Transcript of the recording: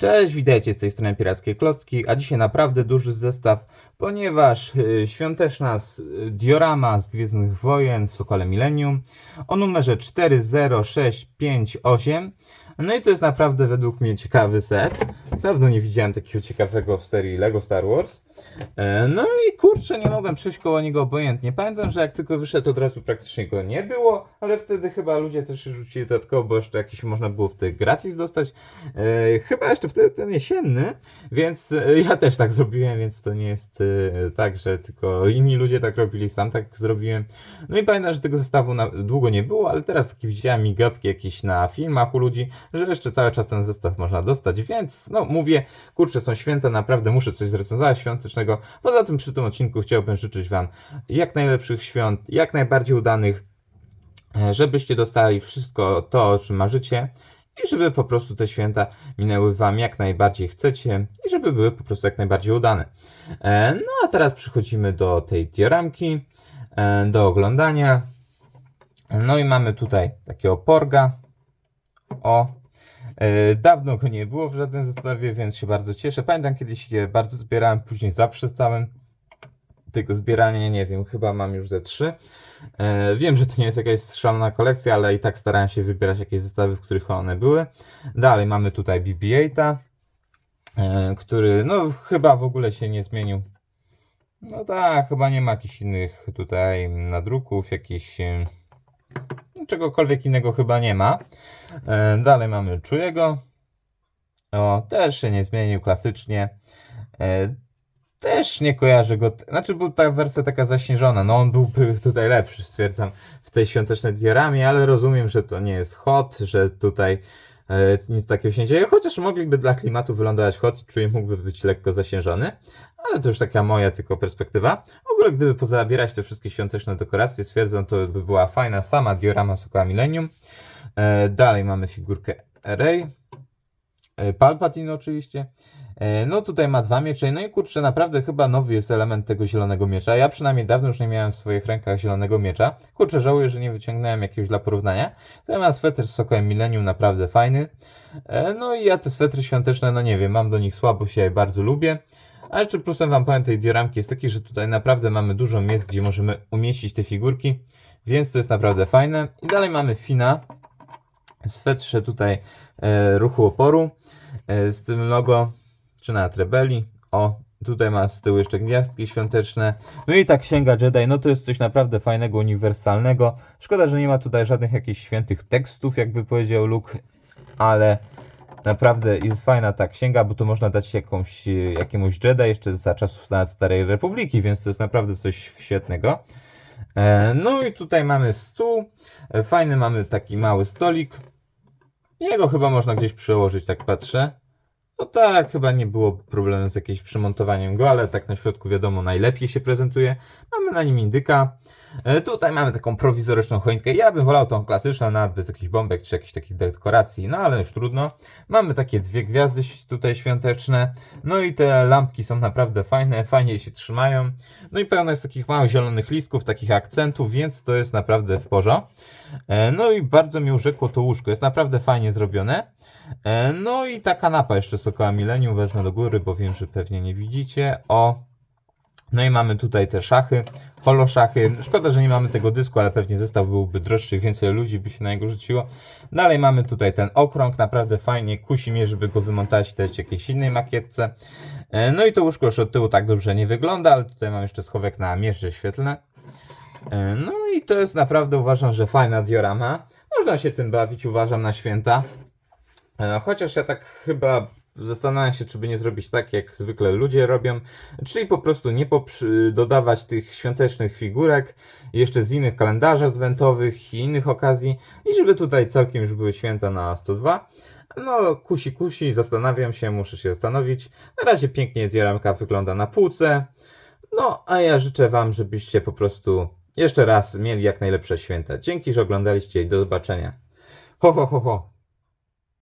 Cześć, witajcie z tej strony Pirackie Klocki, a dzisiaj naprawdę duży zestaw, ponieważ y, świąteczna diorama z Gwiezdnych Wojen w Sokole Millennium o numerze 40658. No i to jest naprawdę według mnie ciekawy set. Dawno nie widziałem takiego ciekawego w serii Lego Star Wars. E, No i kurczę, nie mogłem przejść koło niego obojętnie. Pamiętam, że jak tylko wyszedł, od razu praktycznie go nie było, ale wtedy chyba ludzie też rzucili dodatkowo, bo jeszcze jakiś można było wtedy gratis dostać. E, chyba jeszcze wtedy ten jesienny, więc e, ja też tak zrobiłem, więc to nie jest e, tak, że tylko inni ludzie tak robili, sam tak zrobiłem. No i pamiętam, że tego zestawu na, długo nie było, ale teraz takie widziałem migawki jakieś na filmach u ludzi, że jeszcze cały czas ten zestaw można dostać, więc no mówię, kurczę, są święta, naprawdę muszę coś zrecenzować Poza tym przy tym odcinku chciałbym życzyć Wam jak najlepszych świąt, jak najbardziej udanych, e, żebyście dostali wszystko to, o czym marzycie i żeby po prostu te święta minęły Wam jak najbardziej chcecie i żeby były po prostu jak najbardziej udane. E, No a teraz przechodzimy do tej dioramki, e, do oglądania. No i mamy tutaj takiego porga. O, Dawno go nie było w żadnym zestawie, więc się bardzo cieszę. Pamiętam kiedyś je bardzo zbierałem, później zaprzestałem tego zbierania, nie wiem, chyba mam już ze trzy. E, wiem, że to nie jest jakaś szalona kolekcja, ale i tak starałem się wybierać jakieś zestawy, w których one były. Dalej mamy tutaj BB-8, e, który no chyba w ogóle się nie zmienił. No tak, chyba nie ma jakichś innych tutaj nadruków, jakichś... Czegokolwiek innego chyba nie ma. E, Dalej mamy Czujego. O, też się nie zmienił klasycznie. E, Też nie kojarzę go. Znaczy, był ta wersja taka zaśnieżona. No, on byłby tutaj lepszy, stwierdzam, w tej świątecznej dioramie, ale rozumiem, że to nie jest hot, że tutaj e, nic takiego się nie dzieje. Chociaż mogliby dla klimatu wylądować hot i czuję, mógłby być lekko zaśnieżony. Ale to już taka moja tylko perspektywa. W ogóle, gdyby pozabierać te wszystkie świąteczne dekoracje, stwierdzam, to by była fajna sama diorama Sokoła Millennium. E, dalej mamy figurkę Rey. E, Palpatine oczywiście. E, no tutaj ma dwa miecze. No i kurczę, naprawdę chyba nowy jest element tego zielonego miecza. Ja przynajmniej dawno już nie miałem w swoich rękach zielonego miecza. Kurczę, żałuję, że nie wyciągnąłem jakiegoś dla porównania. Tutaj ma sweter z Sokołem Millennium, naprawdę fajny. E, no i ja te swetry świąteczne, no nie wiem, mam do nich słabość, ja je bardzo lubię. A jeszcze plusem wam powiem tej dioramki jest taki, że tutaj naprawdę mamy dużo miejsc, gdzie możemy umieścić te figurki, więc to jest naprawdę fajne. I dalej mamy Fina, swetrze tutaj e, ruchu oporu e, z tym logo, czy nawet rebelii. O, tutaj ma z tyłu jeszcze gwiazdki świąteczne. No i ta księga Jedi, no to jest coś naprawdę fajnego, uniwersalnego. Szkoda, że nie ma tutaj żadnych jakichś świętych tekstów, jakby powiedział Luke, ale naprawdę jest fajna ta księga, bo tu można dać jakąś, e, jakiemuś Jedi jeszcze za czasów nawet Starej Republiki, więc to jest naprawdę coś świetnego. E, No i tutaj mamy stół. E, Fajny mamy taki mały stolik. Jego chyba można gdzieś przełożyć, tak patrzę. No tak, chyba nie było problemu z jakimś przymontowaniem go, ale tak na środku wiadomo najlepiej się prezentuje. Mamy na nim indyka. E, Tutaj mamy taką prowizoryczną choinkę. Ja bym wolał tą klasyczną, nawet bez jakichś bombek czy jakichś takich dekoracji, no ale już trudno. Mamy takie dwie gwiazdy tutaj świąteczne. No i te lampki są naprawdę fajne, fajnie się trzymają. No i pełno jest takich małych zielonych listków, takich akcentów, więc to jest naprawdę w porządku. E, No i bardzo mi urzekło to łóżko, jest naprawdę fajnie zrobione. E, No i ta kanapa jeszcze Sokoła Millennium wezmę do góry, bo wiem, że pewnie nie widzicie. O, no i mamy tutaj te szachy, holoszachy. Szkoda, że nie mamy tego dysku, ale pewnie zestaw byłby droższy więcej ludzi by się na niego rzuciło. Dalej mamy tutaj ten okrąg, naprawdę fajnie, kusi mnie, żeby go wymontować dać jakiejś innej makietce. E, No i to łóżko już od tyłu tak dobrze nie wygląda, ale tutaj mam jeszcze schowek na mierze świetlne. E, No i to jest naprawdę uważam, że fajna diorama. Można się tym bawić, uważam, na święta. E, Chociaż ja tak chyba zastanawiam się, czy by nie zrobić tak, jak zwykle ludzie robią, czyli po prostu nie dodawać tych świątecznych figurek, jeszcze z innych kalendarzy adwentowych i innych okazji, i żeby tutaj całkiem już były święta na 102. No, kusi, kusi, zastanawiam się, muszę się zastanowić. Na razie pięknie dioramka wygląda na półce. No, a ja życzę Wam, żebyście po prostu jeszcze raz mieli jak najlepsze święta. Dzięki, że oglądaliście i do zobaczenia. Ho, ho, ho, ho.